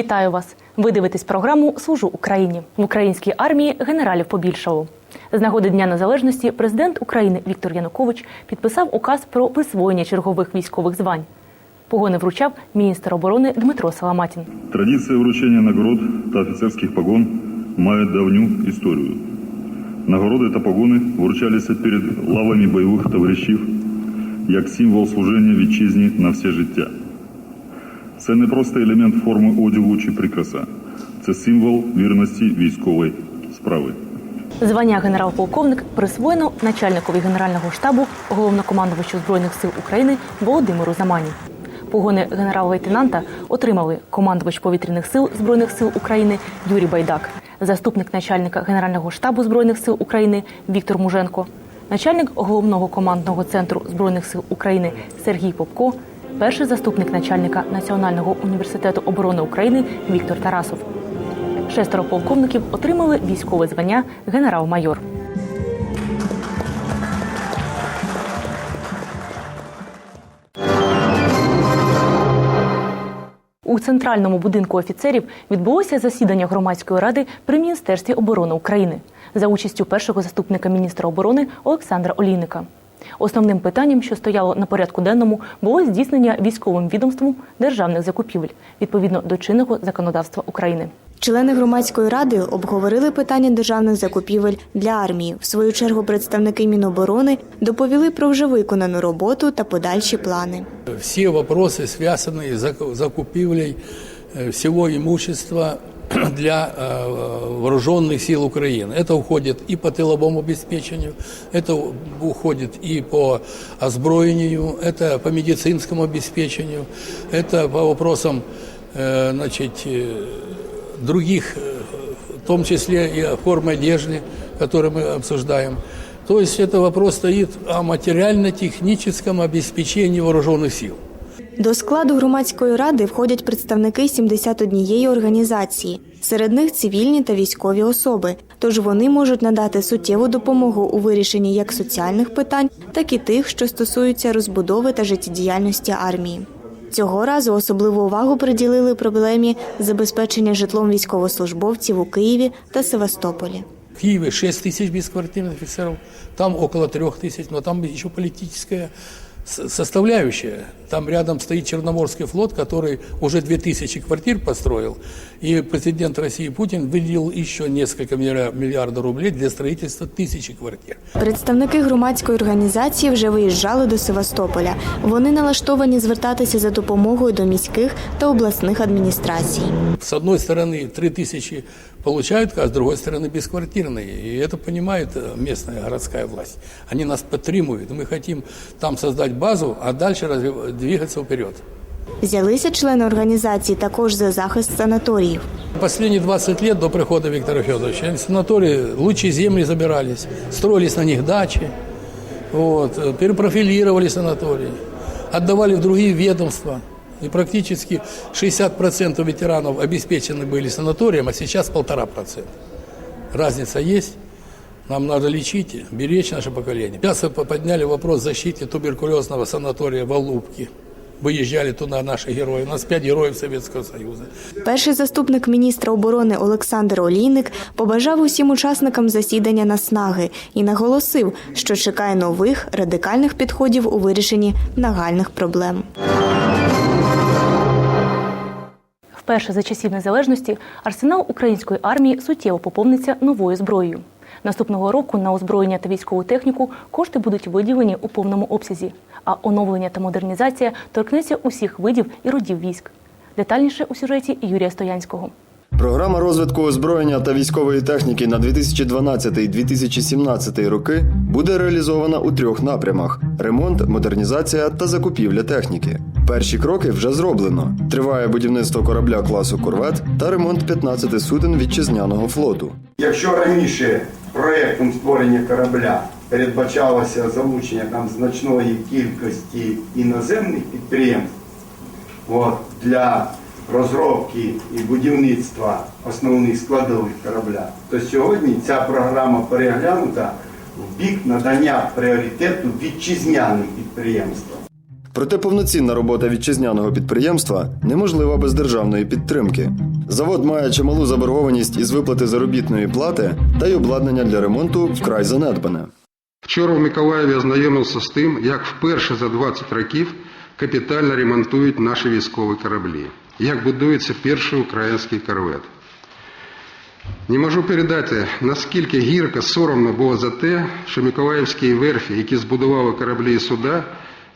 Вітаю вас! Ви дивитесь програму Служу Україні в українській армії генералів побільшало. З нагоди Дня Незалежності президент України Віктор Янукович підписав указ про присвоєння чергових військових звань. Погони вручав міністр оборони Дмитро Саламатін. Традиція вручення нагород та офіцерських погон має давню історію. Нагороди та погони вручалися перед лавами бойових товаришів як символ служення вітчизні на все життя. Це не просто елемент форми одягу чи прикраса, це символ вірності військової справи. Звання генерал-полковник присвоєно начальникові генерального штабу головнокомандувачу збройних сил України Володимиру Замані. Погони генерал-лейтенанта отримали командувач повітряних сил збройних сил України Юрій Байдак, заступник начальника генерального штабу збройних сил України Віктор Муженко, начальник головного командного центру збройних сил України Сергій Попко, перший заступник начальника Національного університету оборони України Віктор Тарасов. Шестеро полковників отримали військове звання генерал-майор. У центральному будинку офіцерів відбулося засідання громадської ради при міністерстві оборони України за участю першого заступника міністра оборони Олександра Олійника. Основним питанням, що стояло на порядку денному, було здійснення військовим відомством державних закупівель відповідно до чинного законодавства України. Члени громадської ради обговорили питання державних закупівель для армії. В свою чергу представники Міноборони доповіли про вже виконану роботу та подальші плани. Все вопросы, связанные с заку- закупівлей э, всего имущества для э, вооруженных сил Украины. Это уходит и по тыловому обеспечению, это уходит и по озброению, это по медицинскому обеспечению, это по вопросам э, значит, э, других, в том числе и формы одежды, которые мы обсуждаем. То есть это вопрос стоит о материально-техническом обеспечении вооруженных сил. До складу громадської ради входять представники 71 організації. Серед них цивільні та військові особи. Тож вони можуть надати суттєву допомогу у вирішенні як соціальних питань, так і тих, що стосуються розбудови та життєдіяльності армії. Цього разу особливу увагу приділили проблемі забезпечення житлом військовослужбовців у Києві та Севастополі. В Киеве 6 тысяч бесквартирных офицеров, там около 3 тысяч, но там еще политическая с- составляющая. Там рядом стоит Черноморский флот, который уже 2000 квартир построил, и президент России Путин выделил еще несколько миллиар- миллиардов рублей для строительства тысячи квартир. Представники громадської організації вже виїжджали до Севастополя. Вони налаштовані звертатися за допомогою до міських та обласних адміністрацій. С одной стороны 3 тысячи получают, а с другой стороны бесквартирные. И это понимает э, местная городская власть. Они нас подтримуют. Мы хотим там создать базу, а дальше развив- двигаться вперед. Взялися члени організації також за захист санаторіїв. Последние 20 лет до прихода Виктора Федоровича санатории лучшие земли забирались, строились на них дачи, вот, э, перепрофилировали санатории, отдавали в другие ведомства. И практически 60% ветеранов обеспечены были санаторием, а сейчас полтора процента. Разница есть. Нам надо лечить, беречь наше поколение. Сейчас вы подняли вопрос защиты туберкулезного санатория в Алубке. Выезжали туда наши герои. У нас пять героев Советского Союза. Перший заступник міністра оборони Олександр Олійник побажав усім учасникам засідання наснаги і наголосив, що чекає нових радикальних підходів у вирішенні нагальних проблем. Вперше за часів незалежності арсенал української армії суттєво поповниться новою зброєю. Наступного року на озброєння та військову техніку кошти будуть виділені у повному обсязі, а оновлення та модернізація торкнеться усіх видів і родів військ. Детальніше у сюжеті Юрія Стоянського. Програма розвитку озброєння та військової техніки на 2012-2017 роки буде реалізована у трьох напрямах: ремонт, модернізація та закупівля техніки. Перші кроки вже зроблено. Триває будівництво корабля класу Корвет та ремонт 15 суден вітчизняного флоту. Якщо раніше проєктом створення корабля передбачалося залучення там значної кількості іноземних підприємств от, для розробки і будівництва основних складових корабля, то сьогодні ця програма переглянута в бік надання пріоритету вітчизняним підприємствам. Проте повноцінна робота вітчизняного підприємства неможлива без державної підтримки. Завод має чималу заборгованість із виплати заробітної плати та й обладнання для ремонту вкрай занедбане. Вчора в Миколаєві ознайомився з тим, як вперше за 20 років капітально ремонтують наші військові кораблі, як будується перший український корвет. Не можу передати, наскільки гірко соромно було за те, що Миколаївські верфі, які збудували кораблі і суда,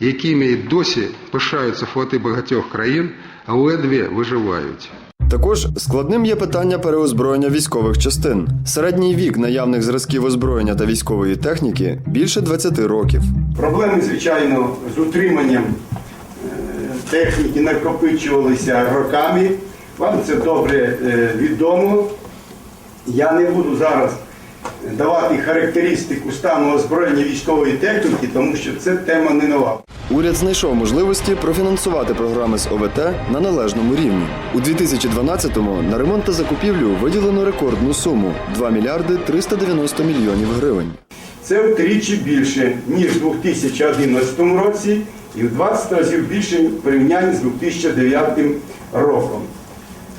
якими і досі пишаються флоти багатьох країн, ледве виживають. Також складним є питання переозброєння військових частин. Середній вік наявних зразків озброєння та військової техніки більше 20 років. Проблеми, звичайно, з утриманням техніки накопичувалися роками. Вам це добре е, відомо. Я не буду зараз давати характеристику стану озброєння військової техніки, тому що це тема не нова. Уряд знайшов можливості профінансувати програми з ОВТ на належному рівні. У 2012-му на ремонт та закупівлю виділено рекордну суму 2 мільярди 390 мільйонів гривень. Це втричі більше, ніж у 2011 році, і в 20 разів більше в порівнянні з 2009 роком.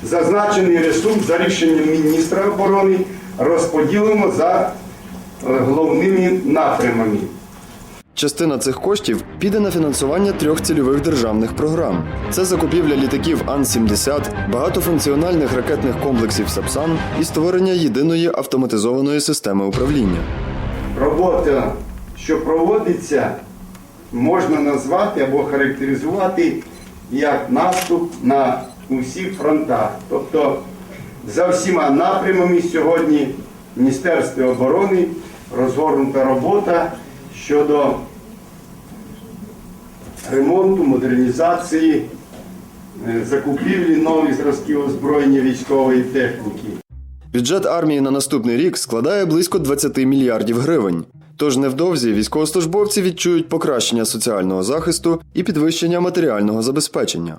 Зазначений ресурс за рішенням міністра оборони розподілимо за е, головними напрямами. Частина цих коштів піде на фінансування трьох цільових державних програм: це закупівля літаків Ан-70, багатофункціональних ракетних комплексів Сапсан і створення єдиної автоматизованої системи управління. Робота, що проводиться, можна назвати або характеризувати як наступ на усіх фронтах. Тобто за всіма напрямами сьогодні в Міністерстві оборони розгорнута робота щодо ремонту, модернізації, е, закупівлі нових зразків озброєння військової техніки. Бюджет армії на наступний рік складає близько 20 мільярдів гривень. Тож невдовзі військовослужбовці відчують покращення соціального захисту і підвищення матеріального забезпечення.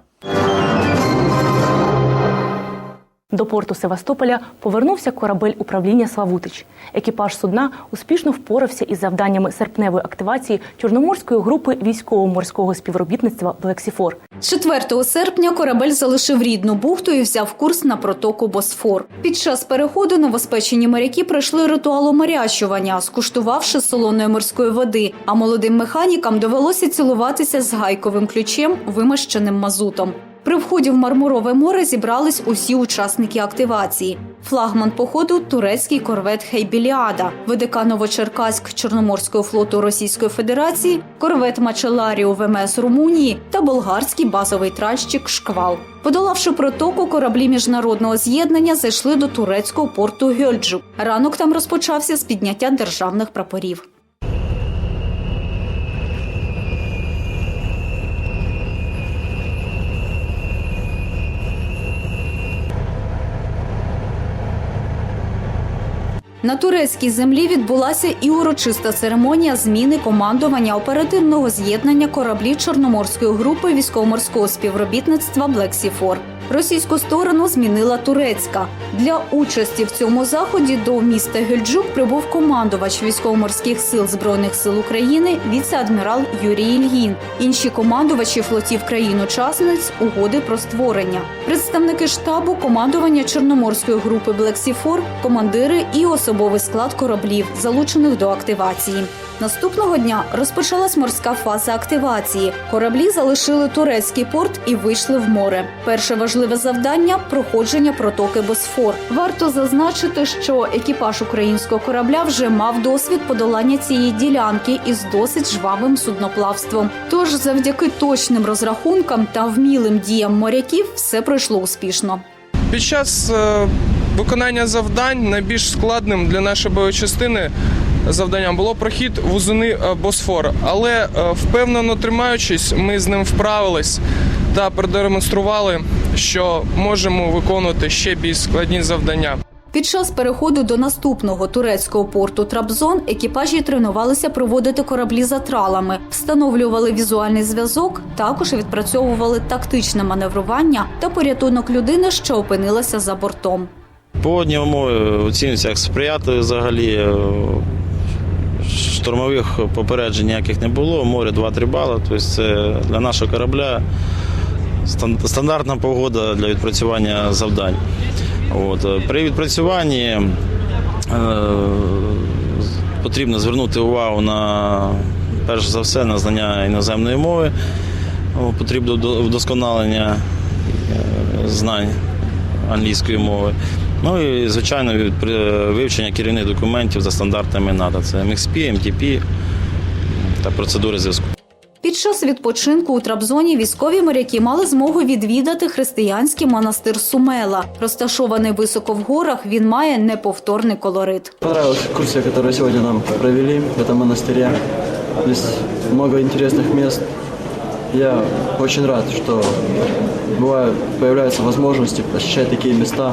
До порту Севастополя повернувся корабель управління Славутич. Екіпаж судна успішно впорався із завданнями серпневої активації Чорноморської групи військово-морського співробітництва Блексіфор. З 4 серпня корабель залишив рідну бухту і взяв курс на протоку Босфор. Під час переходу новоспечені моряки пройшли ритуал оморячування, скуштувавши солоної морської води. А молодим механікам довелося цілуватися з гайковим ключем, вимащеним мазутом. При вході в Мармурове море зібрались усі учасники активації. Флагман походу турецький корвет Хейбіліада, ВДК Новочеркаськ Чорноморського флоту Російської Федерації, корвет Мачеларіо ВМС Румунії та болгарський базовий тральщик Шквал. Подолавши протоку, кораблі міжнародного з'єднання зайшли до турецького порту Гьольджу. Ранок там розпочався з підняття державних прапорів. На турецькій землі відбулася і урочиста церемонія зміни командування оперативного з'єднання кораблів Чорноморської групи військово-морського співробітництва Блексіфор. Російську сторону змінила турецька. Для участі в цьому заході до міста Гюльджук прибув командувач військово-морських сил збройних сил України віце-адмірал Юрій Ільгін. Інші командувачі флотів країн-учасниць угоди про створення. Представники штабу, командування Чорноморської групи Блексіфор, командири і особовий склад кораблів, залучених до активації. Наступного дня розпочалась морська фаза активації. Кораблі залишили турецький порт і вийшли в море. Перше важливе завдання проходження протоки Босфор. Варто зазначити, що екіпаж українського корабля вже мав досвід подолання цієї ділянки із досить жвавим судноплавством. Тож, завдяки точним розрахункам та вмілим діям моряків, все пройшло успішно. Під час е, виконання завдань найбільш складним для нашої частини завданням було прохід вузини е, Босфор. Але е, впевнено тримаючись, ми з ним вправились та продемонстрували, що можемо виконувати ще більш складні завдання. Під час переходу до наступного турецького порту Трабзон екіпажі тренувалися проводити кораблі за тралами, встановлювали візуальний зв'язок, також відпрацьовували тактичне маневрування та порятунок людини, що опинилася за бортом. Погодні умови оцінюються як сприятливі взагалі. Е, штурмових попереджень ніяких не було. Море 2-3 бали. Тобто це для нашого корабля стандартна погода для відпрацювання завдань. От. е, При відпрацюванні е, потрібно звернути увагу на перш за все на знання іноземної мови. Потрібно вдосконалення е, знань англійської мови. Ну і звичайно вивчення керівних документів за стандартами НАТО. Це MXP, MTP та процедури зв'язку. Під час відпочинку у Трабзоні військові моряки мали змогу відвідати християнський монастир Сумела. Розташований високо в горах, він має неповторний колорит. Понравилась экскурсия, которую сегодня нам провели в этом монастыре. Здесь много интересных мест. Я очень рад, что бывают, появляются возможности посещать такие места,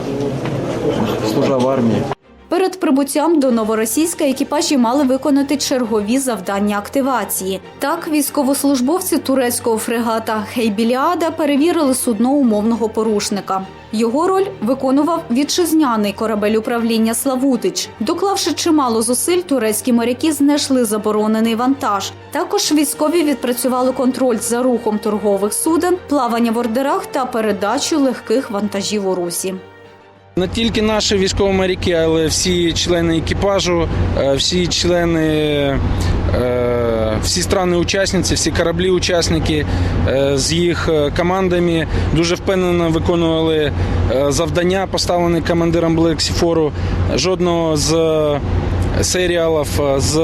служа в армии. Перед прибуттям до Новоросійська екіпажі мали виконати чергові завдання активації. Так, військовослужбовці турецького фрегата Хейбіліада перевірили судно умовного порушника. Його роль виконував вітчизняний корабель управління Славутич. Доклавши чимало зусиль, турецькі моряки знайшли заборонений вантаж. Також військові відпрацювали контроль за рухом торгових суден, плавання в ордерах та передачу легких вантажів у русі. Не тільки наші військові моряки, але всі члени екіпажу, е, всі члени, е, всі страни-учасниці, всі кораблі-учасники е, з їх командами дуже впевнено виконували завдання, поставлені командиром Блексіфору. Жодного з серіалів, з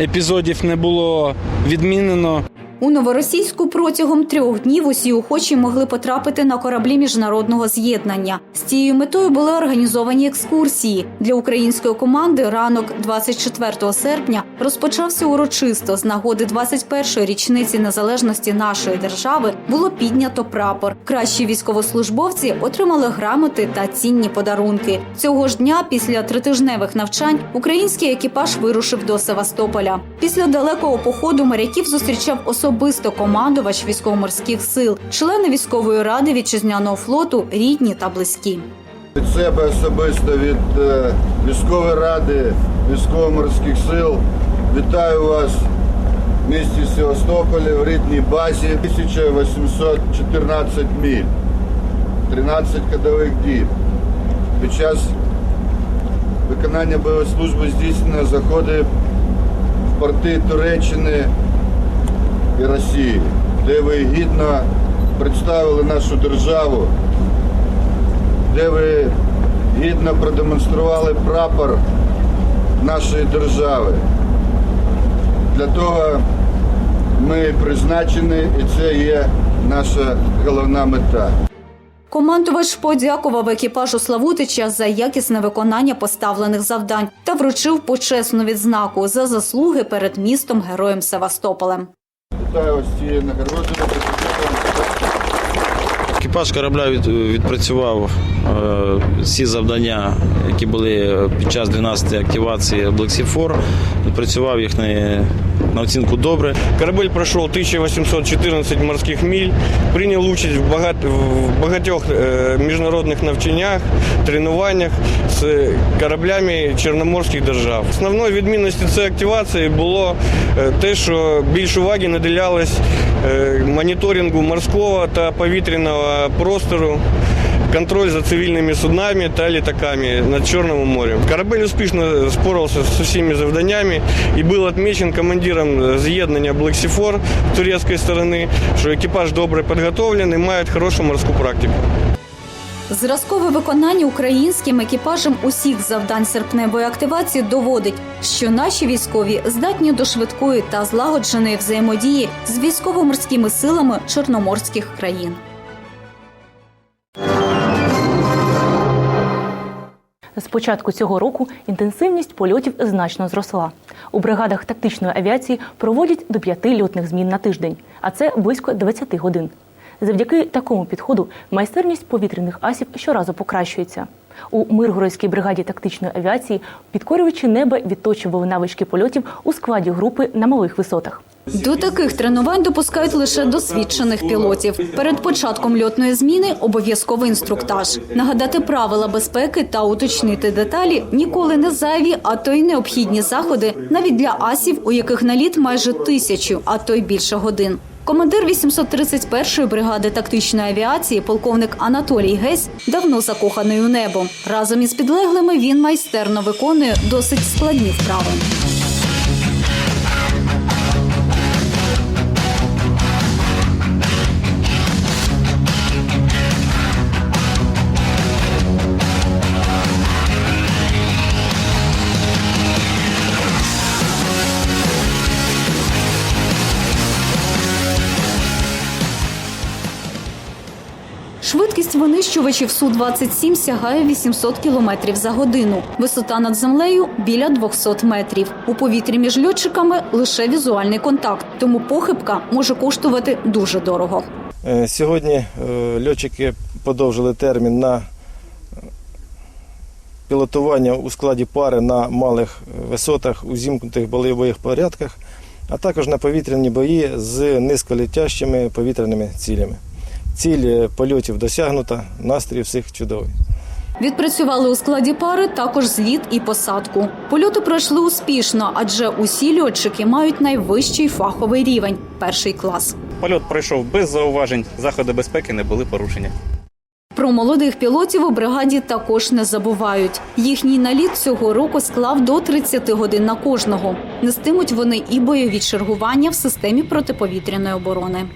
епізодів не було відмінено. У новоросійську протягом трьох днів усі охочі могли потрапити на кораблі міжнародного з'єднання. З цією метою були організовані екскурсії. Для української команди ранок 24 серпня розпочався урочисто. З нагоди 21-ї річниці незалежності нашої держави було піднято прапор. Кращі військовослужбовці отримали грамоти та цінні подарунки. Цього ж дня, після тритижневих навчань, український екіпаж вирушив до Севастополя. Після далекого походу моряків зустрічав особисто командувач військово-морських сил, члени військової ради вітчизняного флоту, рідні та близькі. Від себе особисто від е, військової ради військово-морських сил вітаю вас в місті Севастополі в рідній базі 1814 міль, 13 ходових діб. Під час виконання бойової служби здійснено заходи в порти Туреччини і Росії, де ви гідно представили нашу державу де ви гідно продемонстрували прапор нашої держави. Для того ми призначені, і це є наша головна мета. Командувач подякував екіпажу Славутича за якісне виконання поставлених завдань та вручив почесну відзнаку за заслуги перед містом героєм Севастополем. Вітаю ось ці нагородою. Екіпаж корабля від- відпрацював е, всі завдання, які були під час 12-ї активації Black Sea 4. Відпрацював їх на, на оцінку добре. Корабель прошел 1814 морских миль, принял участь в, багат, в багатьох е, міжнародних навчаннях, тренуваннях з кораблями чорноморських держав. Основною відмінністю цієї активації було е, те, що більш уваги наділялось е, моніторингу морського та повітряного простору. Контроль за цивільними суднами та літаками над Чорним морем. Корабель успішно спорався з усіма завданнями і був відмічен командиром з'єднання Sea 4 турецької сторони, що екіпаж добре підготовлений, має хорошу морську практику. Зразкове виконання українським екіпажем усіх завдань серпневої активації доводить, що наші військові здатні до швидкої та злагодженої взаємодії з військово-морськими силами чорноморських країн. З початку цього року інтенсивність польотів значно зросла. У бригадах тактичної авіації проводять до п'яти льотних змін на тиждень, а це близько 20 годин. Завдяки такому підходу майстерність повітряних асів щоразу покращується. У Миргородській бригаді тактичної авіації підкорювачі неба відточували навички польотів у складі групи на малих висотах. До таких тренувань допускають лише досвідчених пілотів. Перед початком льотної зміни обов'язковий інструктаж. Нагадати правила безпеки та уточнити деталі ніколи не зайві, а то й необхідні заходи навіть для асів, у яких наліт майже тисячу, а то й більше годин. Командир 831-ї бригади тактичної авіації, полковник Анатолій Гесь, давно закоханий у небо. Разом із підлеглими він майстерно виконує досить складні вправи. Швидкість винищувачів Су-27 сягає 800 км за годину. Висота над землею біля 200 метрів. У повітрі між льотчиками лише візуальний контакт, тому похибка може коштувати дуже дорого. Е, Сьогодні е, льотчики подовжили термін на е, пілотування у складі пари на малих висотах у зімкнутих бойових порядках, а також на повітряні бої з низьколетящими повітряними цілями. Ціль е, польотів досягнута, настрій всіх чудовий. Відпрацювали у складі пари також зліт і посадку. Польоти пройшли успішно, адже усі льотчики мають найвищий фаховий рівень перший клас. Польот пройшов без зауважень, заходи безпеки не були порушення. Про молодих пілотів у бригаді також не забувають. Їхній наліт цього року склав до 30 годин на кожного. Нестимуть вони і бойові чергування в системі протиповітряної оборони.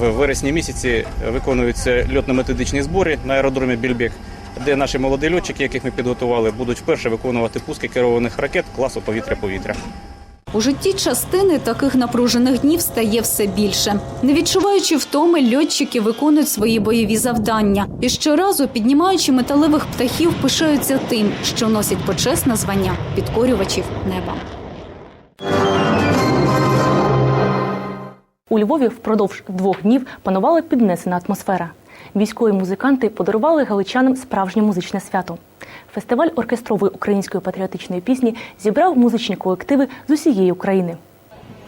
В вересні місяці виконуються льотно-методичні збори на аеродромі Більбек, де наші молоді льотчики, яких ми підготували, будуть вперше виконувати пуски керованих ракет класу повітря-повітря. У житті частини таких напружених днів стає все більше. Не відчуваючи втоми, льотчики виконують свої бойові завдання і щоразу, піднімаючи металевих птахів, пишаються тим, що носять почесне звання підкорювачів неба. У Львові впродовж двох днів панувала піднесена атмосфера. Військові музиканти подарували галичанам справжнє музичне свято. Фестиваль оркестрової української патріотичної пісні зібрав музичні колективи з усієї України.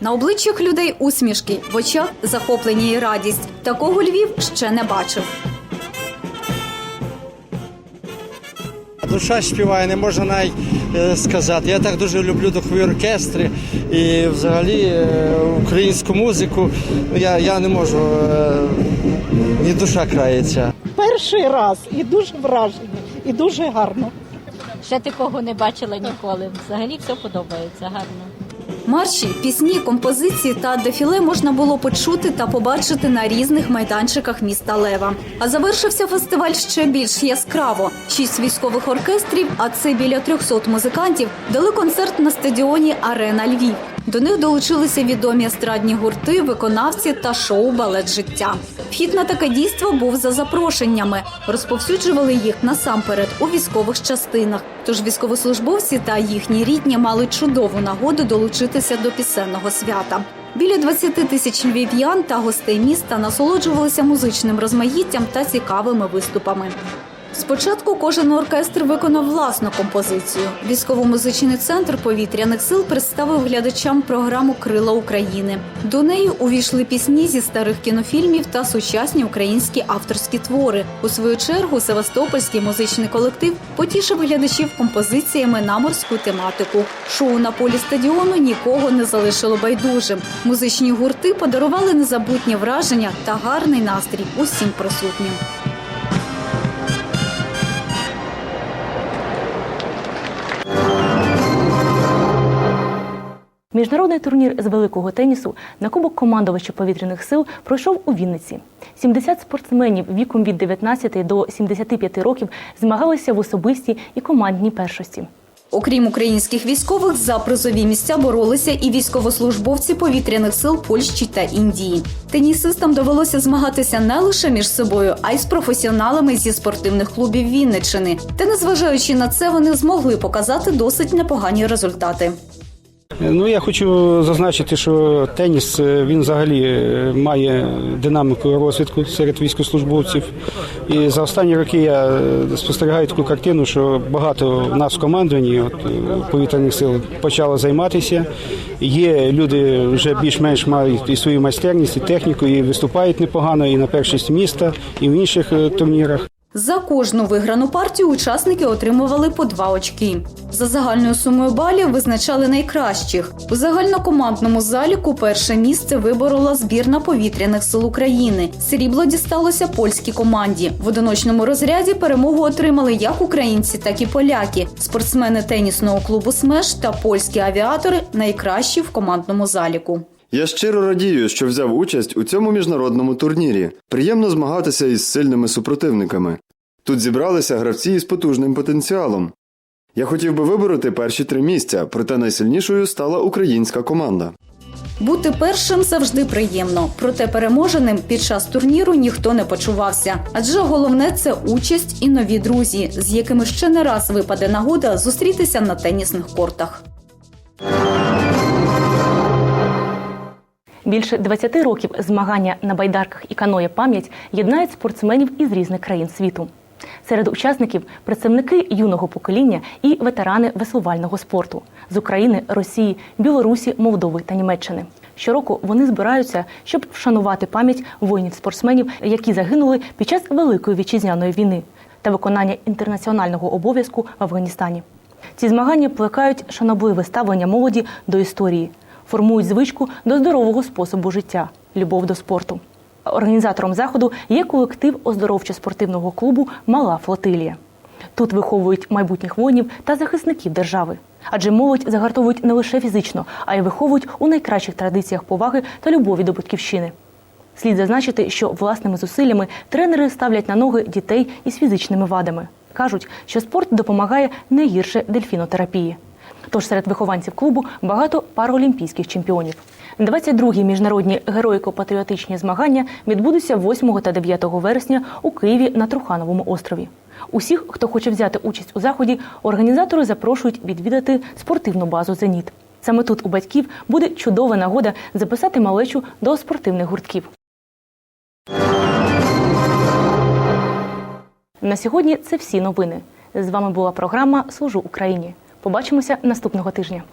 На обличчях людей усмішки, в очах захоплення і радість. Такого Львів ще не бачив. Душа співає, не можна навіть е, сказати. Я так дуже люблю духові оркестри і взагалі е, українську музику. Я, я не можу, е, ні душа крається. Перший раз і дуже вражені, і дуже гарно. Ще такого не бачила ніколи. Взагалі все подобається гарно. Марші, пісні, композиції та дефіле можна було почути та побачити на різних майданчиках міста Лева. А завершився фестиваль ще більш яскраво. Шість військових оркестрів, а це біля 300 музикантів, дали концерт на стадіоні Арена Львів. До них долучилися відомі естрадні гурти, виконавці та шоу Балет життя. Вхід на таке дійство був за запрошеннями. Розповсюджували їх насамперед у військових частинах. Тож військовослужбовці та їхні рідні мали чудову нагоду долучитися до пісенного свята. Біля 20 тисяч львів'ян та гостей міста насолоджувалися музичним розмаїттям та цікавими виступами. Спочатку кожен оркестр виконав власну композицію. Військово-музичний центр повітряних сил представив глядачам програму Крила України. До неї увійшли пісні зі старих кінофільмів та сучасні українські авторські твори. У свою чергу Севастопольський музичний колектив потішив глядачів композиціями на морську тематику. Шоу на полі стадіону нікого не залишило байдужим. Музичні гурти подарували незабутні враження та гарний настрій усім присутнім. Міжнародний турнір з великого тенісу на Кубок командувачів повітряних сил пройшов у Вінниці. 70 спортсменів віком від 19 до 75 років змагалися в особистій і командній першості. Окрім українських військових, за призові місця боролися і військовослужбовці повітряних сил Польщі та Індії. Тенісистам довелося змагатися не лише між собою, а й з професіоналами зі спортивних клубів Вінниччини. Та незважаючи на це, вони змогли показати досить непогані результати. Ну я хочу зазначити, що теніс е, він взагалі е, має динаміку розвитку серед військовослужбовців. І за останні роки я е, спостерігаю таку картину, що багато в нас в командуванні от, повітряних сил почало займатися. Є люди вже більш-менш мають і свою майстерність, і техніку, і виступають непогано, і на першість міста, і в інших турнірах. За кожну виграну партію учасники отримували по два очки. За загальною сумою балів визначали найкращих. У загальнокомандному заліку перше місце виборола збірна повітряних сил України. Срібло дісталося польській команді. В одиночному розряді перемогу отримали як українці, так і поляки. Спортсмени тенісного клубу «Смеш» та польські авіатори найкращі в командному заліку. Я щиро радію, що взяв участь у цьому міжнародному турнірі. Приємно змагатися із сильними супротивниками. Тут зібралися гравці із потужним потенціалом. Я хотів би вибороти перші три місця, проте найсильнішою стала українська команда. Бути першим завжди приємно, проте переможеним під час турніру ніхто не почувався. Адже головне це участь і нові друзі, з якими ще не раз випаде нагода зустрітися на тенісних кортах. Більше 20 років змагання на байдарках і каноє пам'ять єднають спортсменів із різних країн світу. Серед учасників представники юного покоління і ветерани веслувального спорту з України, Росії, Білорусі, Молдови та Німеччини. Щороку вони збираються, щоб вшанувати пам'ять воїнів-спортсменів, які загинули під час Великої вітчизняної війни та виконання інтернаціонального обов'язку в Афганістані. Ці змагання плекають шанобливе ставлення молоді до історії, формують звичку до здорового способу життя, любов до спорту. Організатором заходу є колектив оздоровчо-спортивного клубу Мала флотилія. Тут виховують майбутніх воїнів та захисників держави. Адже молодь загартовують не лише фізично, а й виховують у найкращих традиціях поваги та любові до батьківщини. Слід зазначити, що власними зусиллями тренери ставлять на ноги дітей із фізичними вадами. Кажуть, що спорт допомагає не гірше дельфінотерапії. Тож серед вихованців клубу багато паралімпійських чемпіонів. 22-гі міжнародні героїко-патріотичні змагання відбудуться 8 та 9 вересня у Києві на Трухановому острові. Усіх, хто хоче взяти участь у заході, організатори запрошують відвідати спортивну базу Зеніт. Саме тут у батьків буде чудова нагода записати малечу до спортивних гуртків. На сьогодні це всі новини. З вами була програма Служу Україні. Побачимося наступного тижня.